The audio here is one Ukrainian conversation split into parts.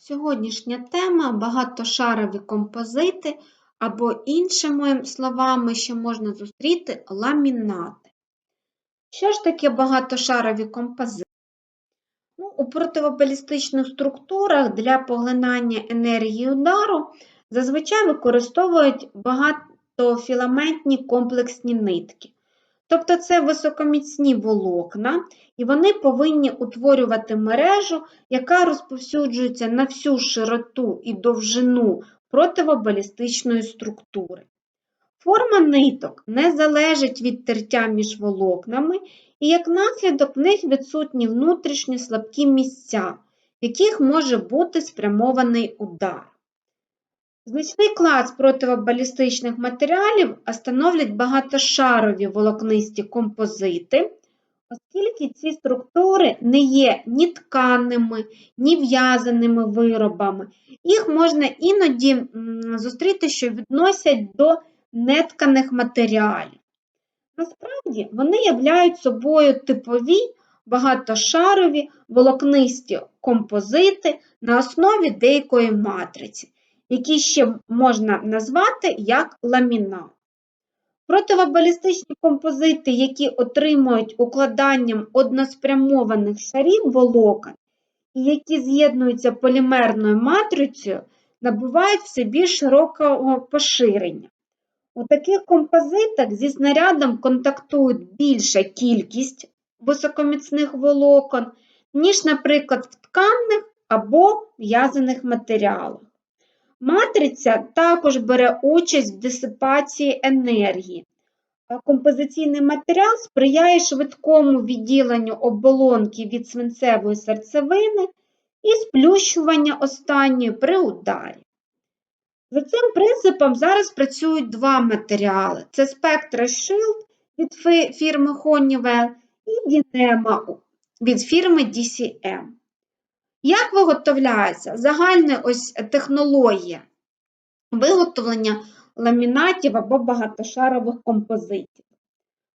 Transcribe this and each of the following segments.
Сьогоднішня тема багатошарові композити, або іншими словами ще можна зустріти ламінати. Що ж таке багатошарові композити? Ну, у противобалістичних структурах для поглинання енергії удару зазвичай використовують багатофіламентні комплексні нитки. Тобто це високоміцні волокна, і вони повинні утворювати мережу, яка розповсюджується на всю широту і довжину противобалістичної структури. Форма ниток не залежить від тертя між волокнами, і як наслідок в них відсутні внутрішні слабкі місця, в яких може бути спрямований удар. Значний клас противобалістичних матеріалів становлять багатошарові волокнисті композити, оскільки ці структури не є ні тканними, ні в'язаними виробами. Їх можна іноді зустріти, що відносять до нетканих матеріалів. Насправді вони являють собою типові багатошарові волокнисті композити на основі деякої матриці які ще можна назвати як ламінат. Противобалістичні композити, які отримують укладанням односпрямованих шарів волокон і які з'єднуються полімерною матрицею, набувають все більш широкого поширення. У таких композитах зі снарядом контактують більша кількість високоміцних волокон, ніж, наприклад, в тканних або в'язаних матеріалах. Матриця також бере участь в дисипації енергії. Композиційний матеріал сприяє швидкому відділенню оболонки від свинцевої серцевини і сплющування останньої при ударі. За цим принципом зараз працюють два матеріали: це Spectra Shield від фірми Honeywell і Dynema від фірми DCM. Як виготовляється загальна ось технологія виготовлення ламінатів або багатошарових композитів?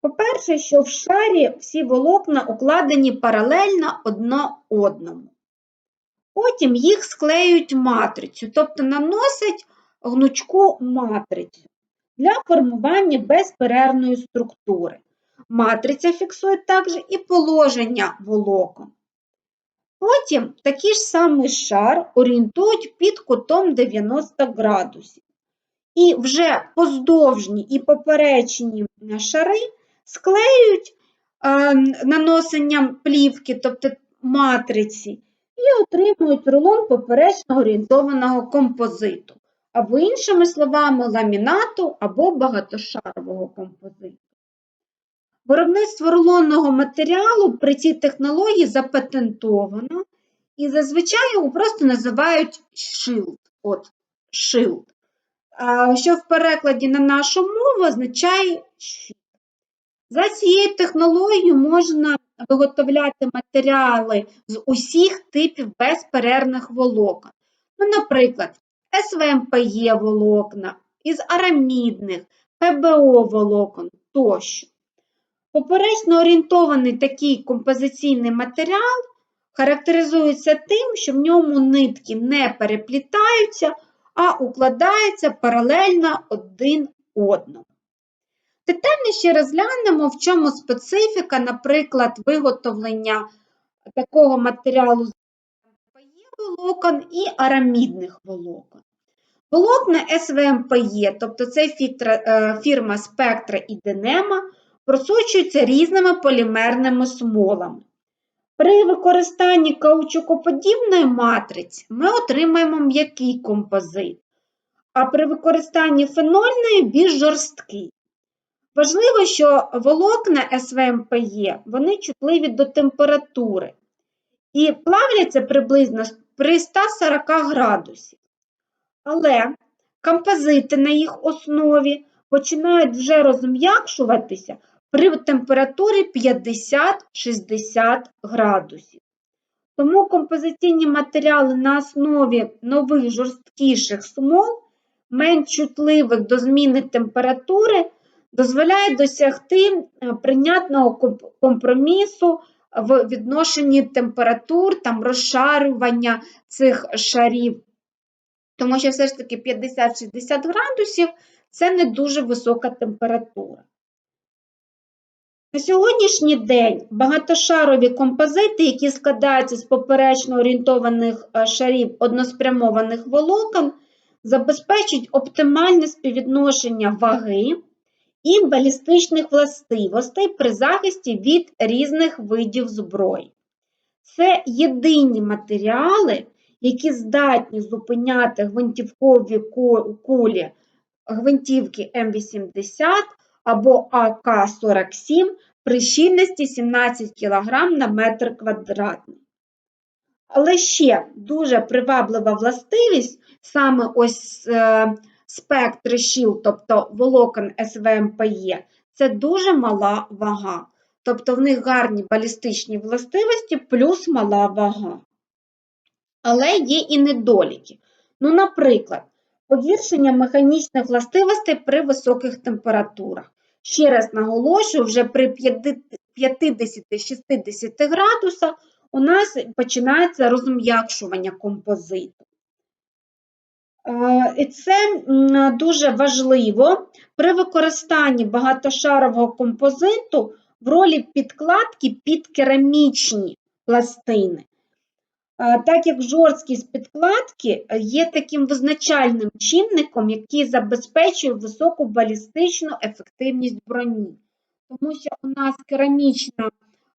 По-перше, що в шарі всі волокна укладені паралельно одно одному. Потім їх склеюють матрицю, тобто наносять гнучку матрицю для формування безперервної структури. Матриця фіксує також і положення волокон. Потім такий ж самий шар орієнтують під кутом 90 градусів. І вже поздовжні і поперечні шари склеюють е, наносенням плівки, тобто матриці, і отримують рулон поперечно орієнтованого композиту, або, іншими словами, ламінату або багатошарового композиту. Виробництво рулонного матеріалу при цій технології запатентовано, і зазвичай його просто називають шилд. От, шилд. Що в перекладі на нашу мову означає щит. За цією технологією можна виготовляти матеріали з усіх типів безперервних волокон. Ну, Наприклад, СВМПЄ волокна, із арамідних, ПБО волокон тощо. Поперечно орієнтований такий композиційний матеріал характеризується тим, що в ньому нитки не переплітаються, а укладаються паралельно один одному. Детальніше розглянемо, в чому специфіка, наприклад, виготовлення такого матеріалу з волокон і арамідних волокон. Волокна СВМПЄ, тобто це е, фірма Spectra і Денема, просочуються різними полімерними смолами. При використанні каучукоподібної матриці ми отримаємо м'який композит, а при використанні фенольної більш жорсткий. Важливо, що волокна СВМПЄ вони чутливі до температури і плавляться приблизно при 140 градусів. Але композити на їх основі починають вже розм'якшуватися при температурі 50-60 градусів. Тому композиційні матеріали на основі нових жорсткіших смол, менш чутливих до зміни температури, дозволяють досягти е, прийнятного компромісу в відношенні температур, там розшарювання цих шарів. Тому що все ж таки 50-60 градусів це не дуже висока температура. На сьогоднішній день багатошарові композити, які складаються з поперечно орієнтованих е, шарів односпрямованих волокон, забезпечують оптимальне співвідношення ваги і балістичних властивостей при захисті від різних видів зброї. Це єдині матеріали, які здатні зупиняти гвинтівкові кулі гвинтівки М80 або АК-47 при щільності 17 кг на метр квадратний. Але ще дуже приваблива властивість саме ось е, спектри щіл, тобто волокон СВМПЄ, це дуже мала вага. Тобто в них гарні балістичні властивості плюс мала вага. Але є і недоліки. Ну, наприклад, погіршення механічних властивостей при високих температурах. Ще раз наголошую, вже при 50-60 градусах у нас починається розм'якшування композиту. Е, І це дуже важливо при використанні багатошарового композиту в ролі підкладки під керамічні пластини. Е, Так як жорсткість підкладки е, є таким визначальним чинником, який забезпечує високу балістичну ефективність броні. Тому що у нас керамічна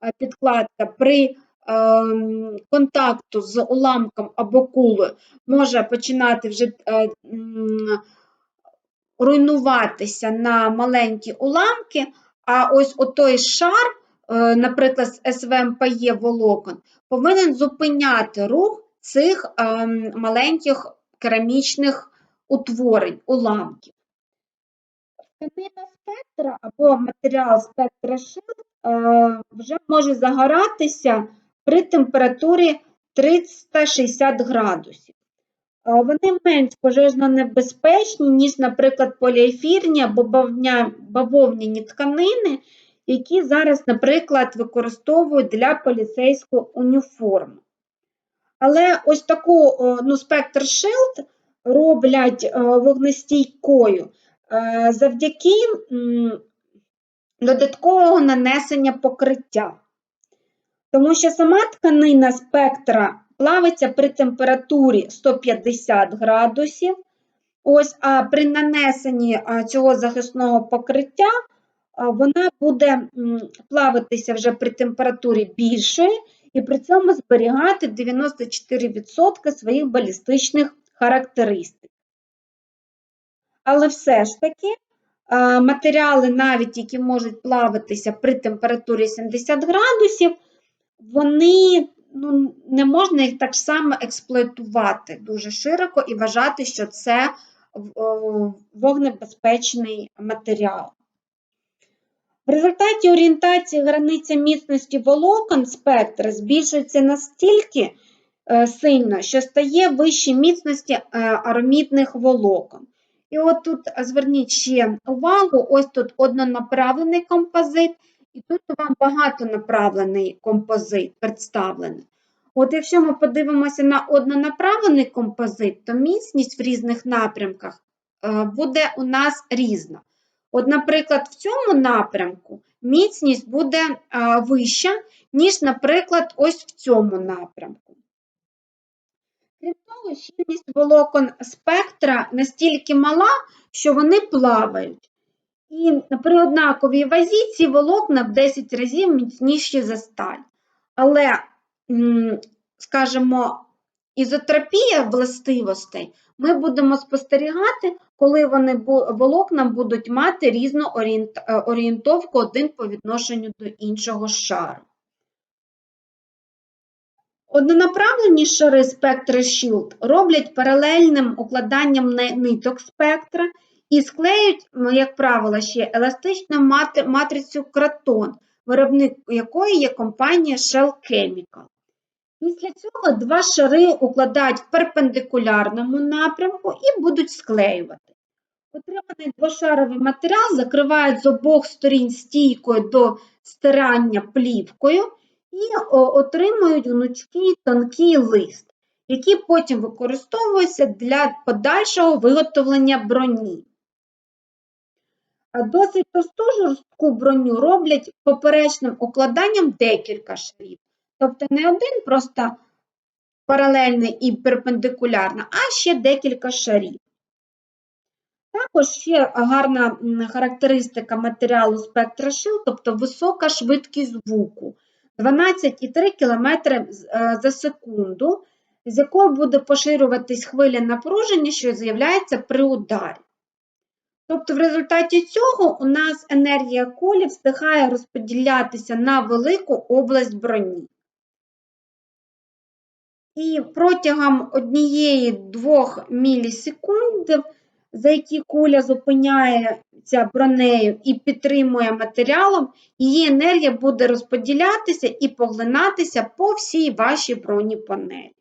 е, підкладка при ем, контакту з уламком або кулею може починати вже руйнуватися на маленькі уламки, а ось отой шар, наприклад, з СВМПЄ волокон, повинен зупиняти рух цих ем, маленьких керамічних утворень, уламків. Тканина спектра або матеріал спектра шил е, вже може загоратися при температурі 360 градусів. Е, Вони менш пожежно небезпечні, ніж, наприклад, поліефірні або бавовня- бавовняні тканини, які зараз, наприклад, використовують для поліцейської уніформи. Але ось таку е, ну, спектр шилд роблять е, вогнестійкою е, завдяки додаткового нанесення покриття. Тому що сама тканина спектра плавиться при температурі 150 градусів. Ось, а при нанесенні цього захисного покриття вона буде плавитися вже при температурі більшої і при цьому зберігати 94% своїх балістичних характеристик. Але все ж таки матеріали, навіть які можуть плавитися при температурі 70 градусів, вони ну, не можна їх так само експлуатувати дуже широко і вважати, що це вогнебезпечний матеріал. В результаті орієнтації границя міцності волокон спектра збільшується настільки е, сильно, що стає вище міцності е, аромідних волокон. І от тут зверніть ще увагу, ось тут однонаправлений композит, і тут вам багатонаправлений композит представлений. От якщо ми подивимося на однонаправлений композит, то міцність в різних напрямках е, буде у нас різна. От, наприклад, в цьому напрямку міцність буде вища, ніж, наприклад, ось в цьому напрямку. Крім того, щільність волокон спектра настільки мала, що вони плавають. І при однаковій вазі ці волокна в 10 разів міцніші за сталь. Але, скажімо, ізотропія властивостей ми будемо спостерігати, коли вони волокна будуть мати різну е, орієнтовку один по відношенню до іншого шару. Однонаправлені шари спектри Shield роблять паралельним укладанням ни- ниток спектра і склеюють, як правило, ще еластичну матрицю Кратон, виробник якої є компанія Shell Chemical. Після цього два шари укладають в перпендикулярному напрямку і будуть склеювати. Отриманий двошаровий матеріал закривають з обох сторін стійкою до стирання плівкою і отримують гнучкий тонкий лист, який потім використовується для подальшого виготовлення броні. Досить товсту жорстку броню роблять поперечним укладанням декілька шарів. Тобто не один просто паралельний і перпендикулярно, а ще декілька шарів. Також ще гарна характеристика матеріалу SpectraShield, тобто висока швидкість звуку 12,3 км е, за секунду, з якою буде поширюватись хвиля напруження, що з'являється при ударі. Тобто в результаті цього у нас енергія кулі встигає розподілятися на велику область броні. І протягом однієї-двох мілісекунд, за які куля зупиняється бронею і підтримує матеріалом, її енергія буде розподілятися і поглинатися по всій вашій бронепанелі.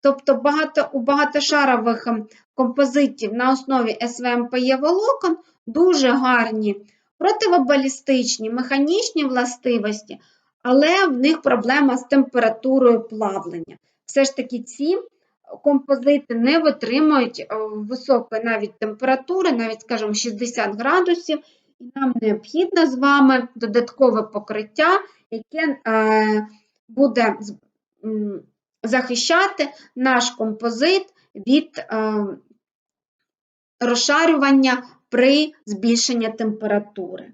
Тобто багато, у багатошарових композитів на основі СВМПЄ волокон дуже гарні противобалістичні, механічні властивості, але в них проблема з температурою плавлення. Все ж таки ці композити не витримують е, високої навіть температури, навіть, скажімо, 60 градусів, і нам необхідно з вами додаткове покриття, яке е, буде захищати наш композит від е, розшарювання при збільшенні температури.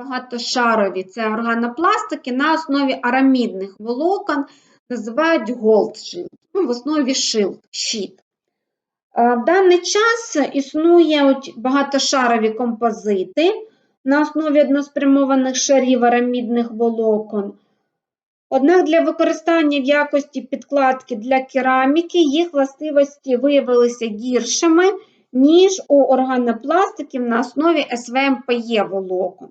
Багатошарові це органопластики на основі арамідних волокон, називають shield, ну, в основі shield, щит. Е, В даний час існують багатошарові композити на основі односпрямованих шарів арамідних волокон. Однак для використання в якості підкладки для кераміки їх властивості виявилися гіршими, ніж у органопластиків на основі СВМПЄ волокон.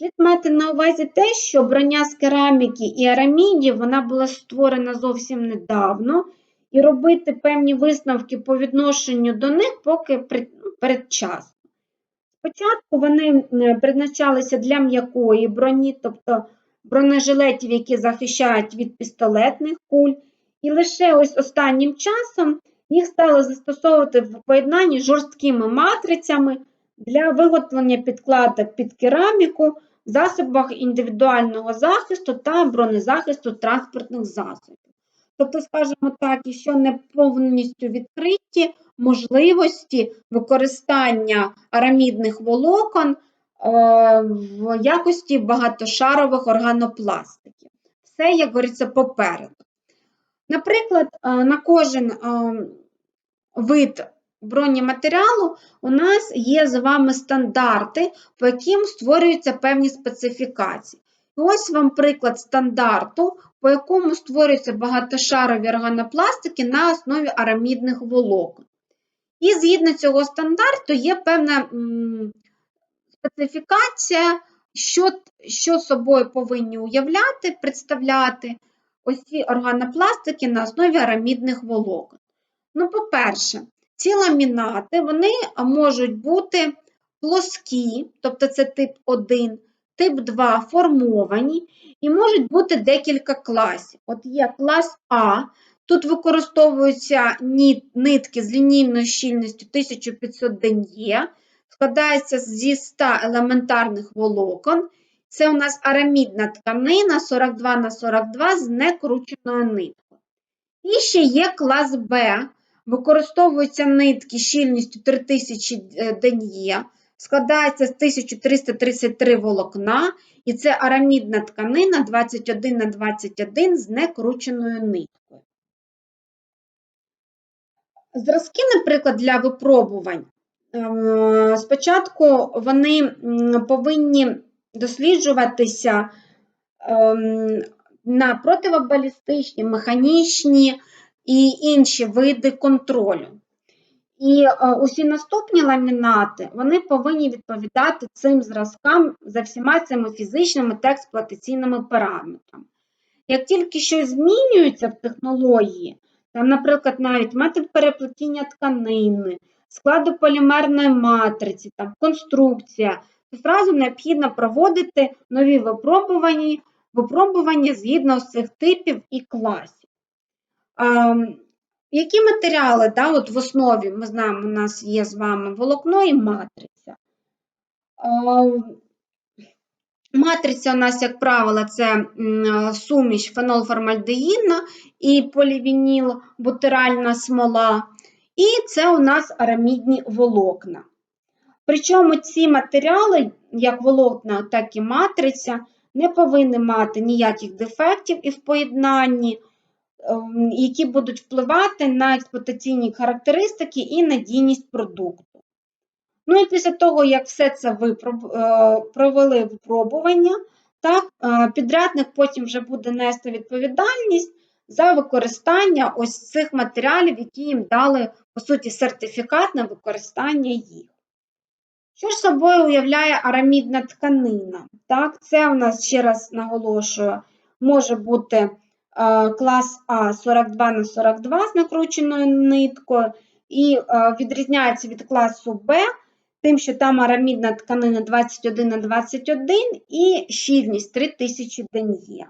Слід мати на увазі те, що броня з кераміки і арамідів вона була створена зовсім недавно, і робити певні висновки по відношенню до них поки ну, передчасно. Спочатку вони призначалися для м'якої броні, тобто бронежилетів, які захищають від пістолетних куль, і лише ось останнім часом їх стали застосовувати в поєднанні жорсткими матрицями для виготовлення підкладок під кераміку засобах індивідуального захисту та бронезахисту транспортних засобів. Тобто, скажімо так, ще не повністю відкриті можливості використання арамідних волокон е, в якості багатошарових органопластиків. Все, як говориться, попереду. Наприклад, е, на кожен е, вид бронематеріалу у нас є з вами стандарти, по яким створюються певні специфікації. І ось вам приклад стандарту, по якому створюються багатошарові органопластики на основі арамідних волокон. І згідно цього стандарту є певна специфікація, що, що собою повинні уявляти, представляти ось ці органопластики на основі арамідних волокон. Ну, по-перше, ці ламінати вони можуть бути плоскі, тобто це тип 1, тип 2 формовані, і можуть бути декілька класів. От є клас А, тут використовуються нитки з лінійною щільністю 1500 ден'є, складається зі 100 елементарних волокон. Це у нас арамідна тканина 42 на 42 з некрученою ниткою. І ще є клас Б, використовуються нитки щільністю 3000 е, ден'є, складається з 1333 волокна, і це арамідна тканина 21 на 21 з некрученою ниткою. Зразки, наприклад, для випробувань. Ем, Спочатку вони повинні досліджуватися ем, на противобалістичні, механічні і інші види контролю. І е, усі наступні ламінати вони повинні відповідати цим зразкам за всіма цими фізичними та експлуатаційними параметрами. Як тільки щось змінюється в технології, там, наприклад, навіть метод переплетіння тканини, складу полімерної матриці, там, конструкція, то зразу необхідно проводити нові випробування, випробування згідно з цих типів і класів. Ем, які матеріали да, от в основі, ми знаємо, у нас є з вами волокно і матриця. Ем, Матриця у нас, як правило, це суміш фенолформальдегідна і полівініл бутиральна смола. І це у нас арамідні волокна. Причому ці матеріали, як волокна, так і матриця, не повинні мати ніяких дефектів і в поєднанні, які будуть впливати на експлуатаційні характеристики і надійність продукту. Ну і після того, як все це ви е, провели випробування, так, е, підрядник потім вже буде нести відповідальність за використання ось цих матеріалів, які їм дали, по суті, сертифікат на використання їх. Що ж собою уявляє арамідна тканина? Так, це у нас, ще раз наголошую, може бути клас А 42 на 42 з накрученою ниткою, і е, відрізняється від класу Б тим, що там арамідна тканина 21 на 21 і щільність 3000 ден'є.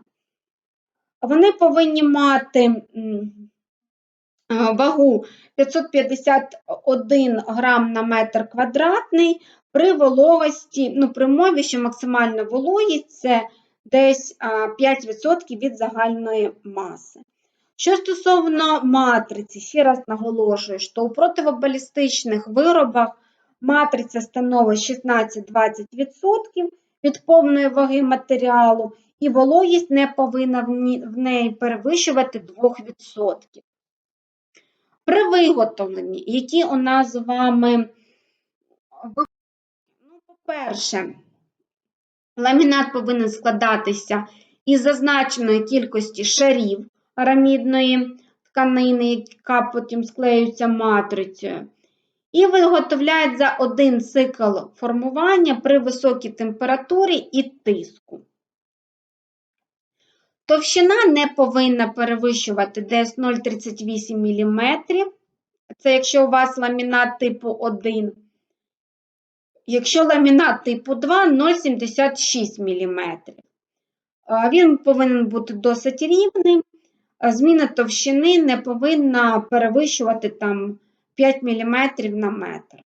Вони повинні мати е, вагу 551 грам на метр квадратний при вологості, ну, при умові, що максимальна вологість це десь 5% від загальної маси. Що стосовно матриці, ще раз наголошую, що у противобалістичних виробах матриця становить 16-20% від повної ваги матеріалу, і вологість не повинна в неї перевищувати 2%. При виготовленні, які у нас з вами, ну, по-перше, ламінат повинен складатися із зазначеної кількості шарів арамідної тканини, яка потім склеюється матрицею. І виготовляють за один цикл формування при високій температурі і тиску. Товщина не повинна перевищувати десь 0,38 мм. Це якщо у вас ламінат типу 1. Якщо ламінат типу 2 0,76 мм. Він повинен бути досить рівним. Зміна товщини не повинна перевищувати там 5 мм на метр.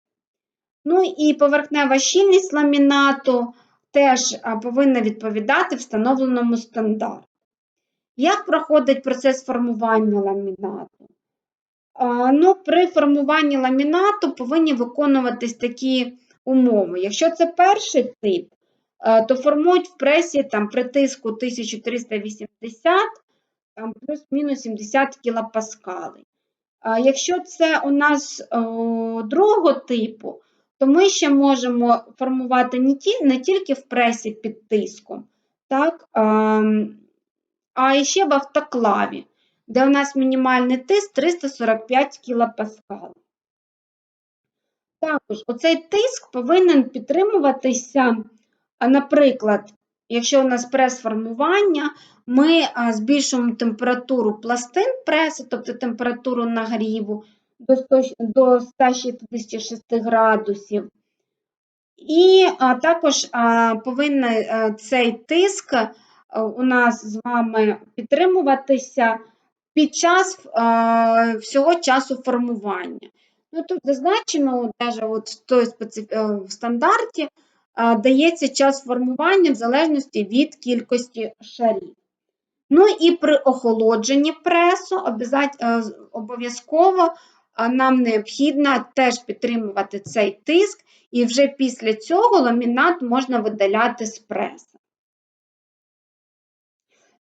Ну і поверхнева щільність ламінату теж повинна відповідати встановленому стандарту. Як проходить процес формування ламінату? Ну, при формуванні ламінату повинні виконуватись такі умови. Якщо це перший тип, е, то формують в пресі там, при тиску 1380 плюс-мінус 70 кілопаскалей. А Якщо це у нас о, другого типу, то ми ще можемо формувати не, ті, не тільки в пресі під тиском, так, ем, а ще в автоклаві, де у нас мінімальний тиск 345 кілопаскал. Також оцей тиск повинен підтримуватися, наприклад, якщо у нас прес-формування, ми збільшуємо температуру пластин преси, тобто температуру нагріву до 100 166 градусів. І також повинен цей тиск у нас з вами підтримуватися під час всього часу формування. Ну, тут зазначено, навіть от в, той специф... е, в стандарті а, дається час формування в залежності від кількості шарів. Ну і при охолодженні пресу е, обов'язково нам необхідно теж підтримувати цей тиск, і вже після цього ламінат можна видаляти з преси.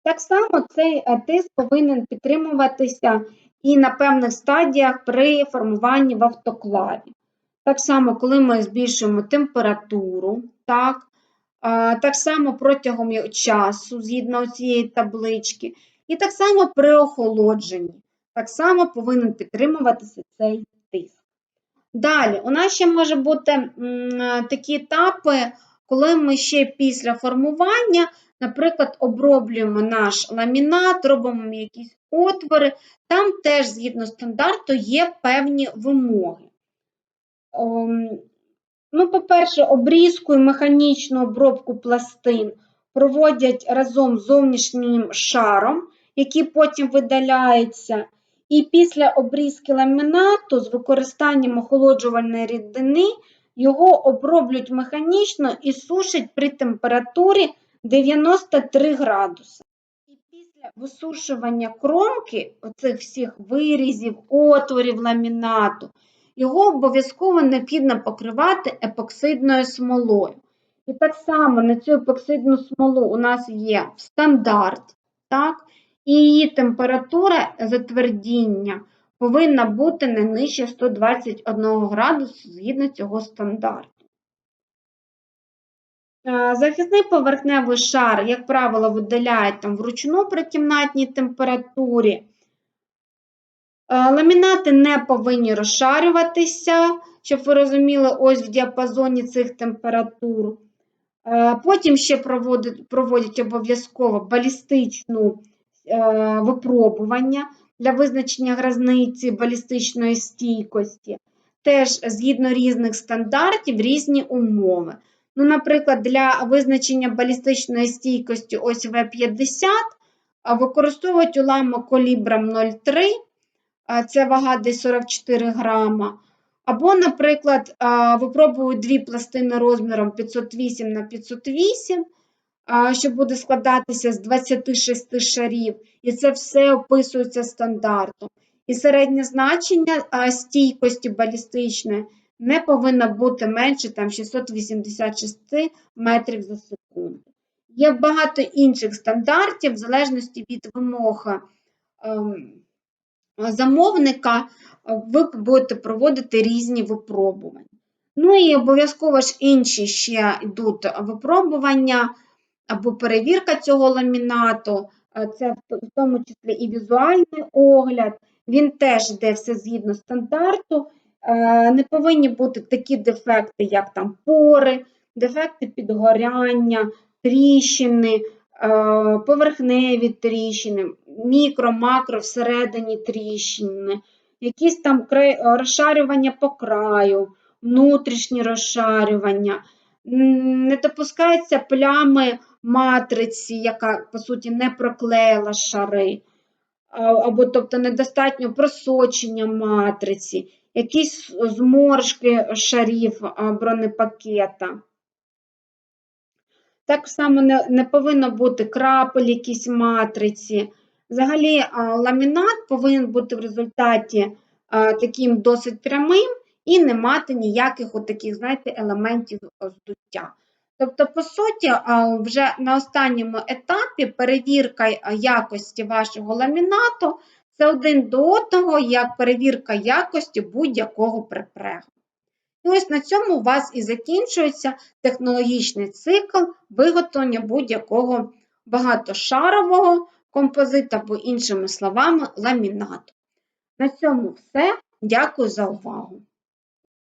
Так само цей е, тиск повинен підтримуватися і на певних стадіях при формуванні в автоклаві. Так само, коли ми збільшуємо температуру, так, так само протягом часу, згідно цієї таблички, і так само при охолодженні. Так само повинен підтримуватися цей тиск. Далі, у нас ще може бути такі етапи, коли ми ще після формування, наприклад, оброблюємо наш ламінат, робимо якісь отвори, там теж, згідно стандарту, є певні вимоги. Ну, по-перше, обрізку і механічну обробку пластин проводять разом з зовнішнім шаром, який потім видаляється. І після обрізки ламінату з використанням охолоджувальної рідини його оброблюють механічно і сушать при температурі 93 градуси. І після висушування кромки оцих всіх вирізів, отворів ламінату, його обов'язково необхідно покривати епоксидною смолою. І так само на цю епоксидну смолу у нас є стандарт, так? і її температура затвердіння повинна бути не нижче 121 градусу згідно цього стандарту. Захисний поверхневий шар, як правило, видаляють там вручну при кімнатній температурі. Е, Ламінати не повинні розшарюватися, щоб ви розуміли, ось в діапазоні цих температур. Е, Потім ще проводять, проводять обов'язково балістичну е, випробування для визначення гразниці балістичної стійкості. Теж згідно різних стандартів, різні умови. Ну, наприклад, для визначення балістичної стійкості ось В-50 використовують уламок калібром 0,3, це вага десь 44 грама. Або, наприклад, випробують дві пластини розміром 508 на 508, а, що буде складатися з 26 шарів, і це все описується стандартом. І середнє значення стійкості балістичної не повинно бути менше там, 686 метрів за секунду. Є багато інших стандартів, в залежності від вимог ем, замовника, ви будете проводити різні випробування. Ну і обов'язково ж інші ще йдуть випробування або перевірка цього ламінату, е, це в тому числі і візуальний огляд, він теж йде все згідно стандарту. Е, Не повинні бути такі дефекти, як там пори, дефекти підгоряння, тріщини, е, поверхневі тріщини, мікро, макро всередині тріщини, якісь там розшарювання по краю, внутрішні розшарювання. Не допускаються плями матриці, яка, по суті, не проклеїла шари, або тобто недостатньо просочення матриці, якісь зморшки шарів бронепакета. Так само не, не повинно бути крапель якісь матриці. Взагалі, ламінат повинен бути в результаті таким досить прямим і не мати ніяких от таких, знаєте, елементів здуття. Тобто, по суті, вже на останньому етапі перевірка якості вашого ламінату це один до одного, як перевірка якості будь-якого припрегу. І ось на цьому у вас і закінчується технологічний цикл виготовлення будь-якого багатошарового композиту, або, іншими словами, ламінату. На цьому все. Дякую за увагу!